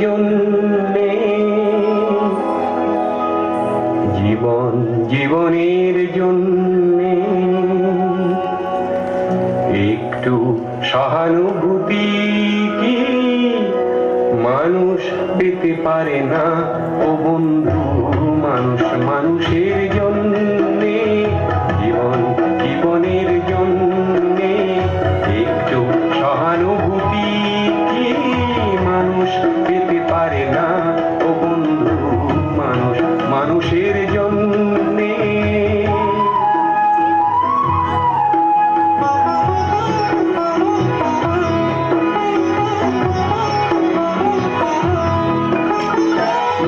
জন্যে। জীবন জীবনের জন্যে। একটু সহানুভূতি কি? মানুষ পেতে পারে না ও বন্ধু। মানুষের জন্যে।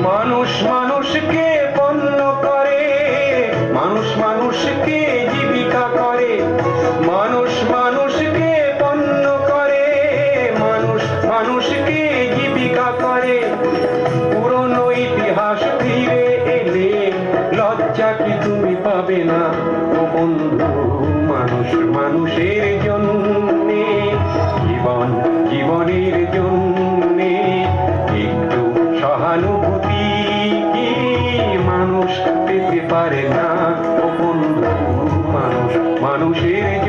মানুষ মানুষকে পণ্য করে মানুষ মানুষকে মানুষ মানুষের জন্যে জীবন জীবনের জন্যে একটু সহানুভূতি মানুষ পেতে পারে না? মানুষ মানুষের